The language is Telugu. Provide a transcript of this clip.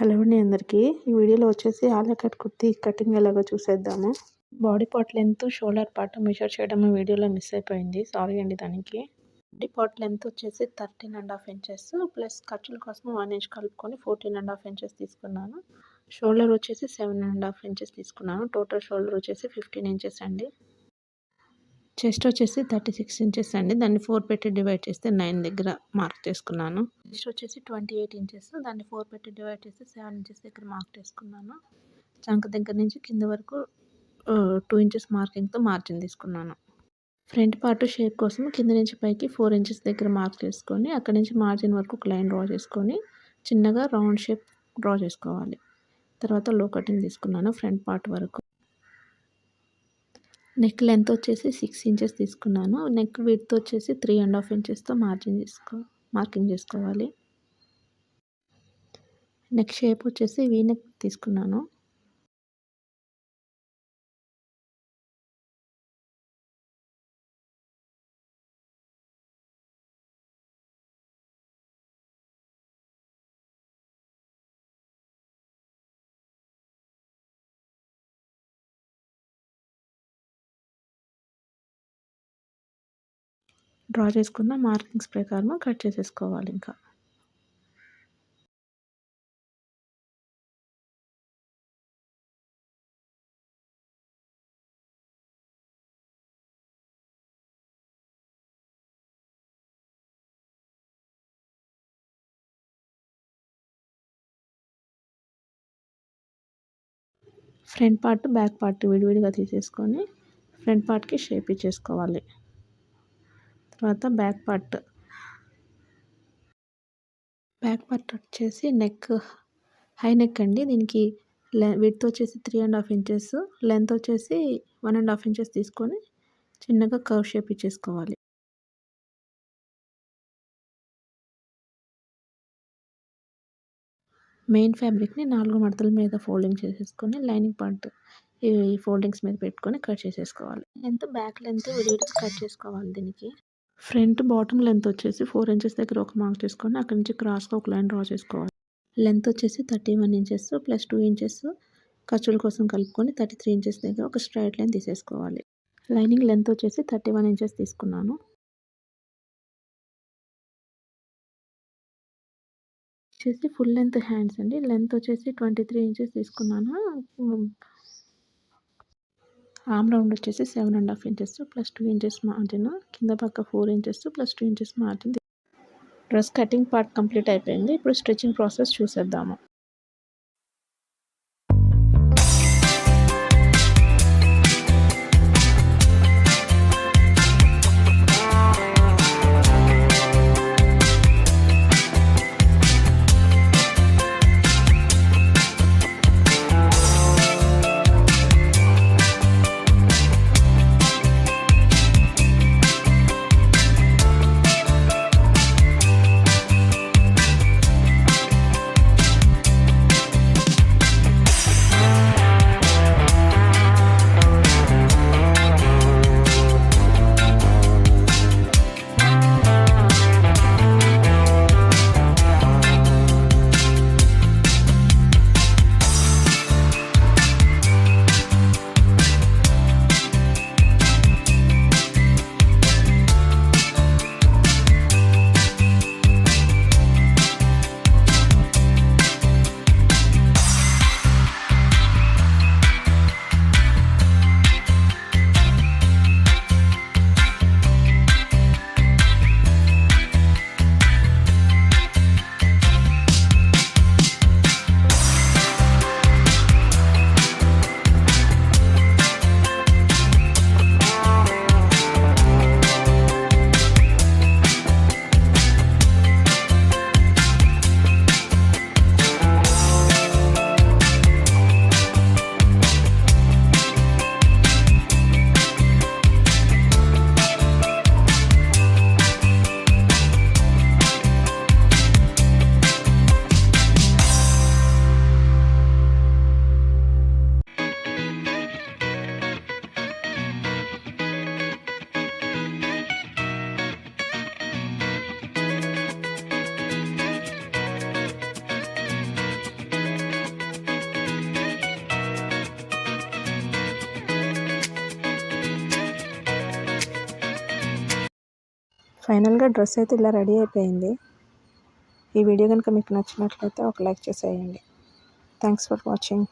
హలో అండి అందరికీ. ఈ వీడియోలో వచ్చేసి ఆలియా కట్ కుర్తీ కటింగ్ ఎలాగో చూసేద్దాము. Body part length shoulder part measure చేయడం వీడియోలో మిస్ అయిపోయింది. సారీ అండి దానికి. బాడీ పార్ట్ లెంత్ వచ్చేసి thirteen and half inches plus ఖర్చుల కోసం వన్ ఇంచ్ కలుపుకొని ఫోర్టీన్ అండ్ హాఫ్ ఇంచెస్ తీసుకున్నాను. షోల్డర్ వచ్చేసి సెవెన్ అండ్ హాఫ్ ఇంచెస్ తీసుకున్నాను. టోటల్ షోల్డర్ వచ్చేసి ఫిఫ్టీన్ ఇంచెస్ అండి. చెస్ట్ వచ్చేసి థర్టీ సిక్స్ ఇంచెస్ అండి. దాన్ని ఫోర్ పెట్టి డివైడ్ చేస్తే నైన్ దగ్గర మార్క్ చేసుకున్నాను. చెస్ట్ వచ్చేసి ట్వంటీ ఎయిట్ ఇంచెస్. దాన్ని ఫోర్ పెట్టి డివైడ్ చేస్తే సెవెన్ ఇంచెస్ దగ్గర మార్క్ చేసుకున్నాను. చంక దగ్గర నుంచి కింద వరకు టూ ఇంచెస్ మార్కింగ్తో మార్జిన్ తీసుకున్నాను. ఫ్రంట్ పార్ట్ షేప్ కోసం కింద నుంచి పైకి ఫోర్ ఇంచెస్ దగ్గర మార్క్ చేసుకొని అక్కడి నుంచి మార్జిన్ వరకు ఒక లైన్ డ్రా చేసుకొని చిన్నగా రౌండ్ షేప్ డ్రా చేసుకోవాలి. తర్వాత లో కటింగ్ తీసుకున్నాను ఫ్రంట్ పార్ట్ వరకు. నెక్ లెంత్ వచ్చేసి సిక్స్ ఇంచెస్ తీసుకున్నాను. నెక్ విడ్త్ వచ్చేసి త్రీ అండ్ హాఫ్ ఇంచెస్తో మార్జిన్ చేసుకో మార్కింగ్ చేసుకోవాలి. నెక్ షేప్ వచ్చేసి వీ నెక్ తీసుకున్నాను. డ్రా చేసుకున్న మార్కింగ్స్ ప్రకారం కట్ చేసేసుకోవాలి ఇంకా. ఫ్రంట్ పార్ట్ బ్యాక్ పార్ట్ విడివిడిగా తీసేసుకొని ఫ్రంట్ పార్ట్కి షేప్ ఇచ్చేసుకోవాలి. తర్వాత బ్యాక్ పార్ట్ బ్యాక్ పార్ట్ వచ్చేసి నెక్ హై నెక్ అండి. దీనికి లె విడ్త్ వచ్చేసి three and half inches length వచ్చేసి వన్ అండ్ హాఫ్ ఇంచెస్ తీసుకొని చిన్నగా కర్వ్ షేప్ ఇచ్చేసుకోవాలి. మెయిన్ ఫ్యాబ్రిక్ని నాలుగు మడతల మీద ఫోల్డింగ్ చేసేసుకొని లైనింగ్ పార్ట్ ఈ ఫోల్డింగ్స్ మీద పెట్టుకొని కట్ చేసేసుకోవాలి. లెంత్ బ్యాక్ లెంత్ విడివిడి కట్ చేసుకోవాలి దీనికి. ఫ్రంట్ బాటమ్ లెంత్ వచ్చేసి ఫోర్ ఇంచెస్ దగ్గర ఒక మార్క్ చేసుకొని అక్కడి నుంచి క్రాస్గా ఒక లైన్ డ్రా చేసుకోవాలి. లెంత్ వచ్చేసి thirty one inches plus two inches ఖర్చుల కోసం కలుపుకొని థర్టీ త్రీ ఇంచెస్ దగ్గర ఒక స్ట్రైట్ లైన్ తీసేసుకోవాలి. లైనింగ్ లెంత్ వచ్చేసి థర్టీ వన్ ఇంచెస్ తీసుకున్నాను. వచ్చేసి ఫుల్ లెంత్ హ్యాండ్స్ అండి. లెంత్ వచ్చేసి ట్వంటీ త్రీ ఇంచెస్ తీసుకున్నాను. ఆమ్ రౌండ్ వచ్చేసి seven and half inches plus two inches margin కింద పక్క four inches plus two inches margin dress cutting part complete అయిపోయింది. ఇప్పుడు స్టిచ్చింగ్ ప్రాసెస్ చూసేద్దాము. ఫైనల్గా డ్రెస్ అయితే ఇలా రెడీ అయిపోయింది. ఈ వీడియో కనుక మీకు నచ్చినట్లయితే ఒక లైక్ చేసేయండి. Thanks for watching.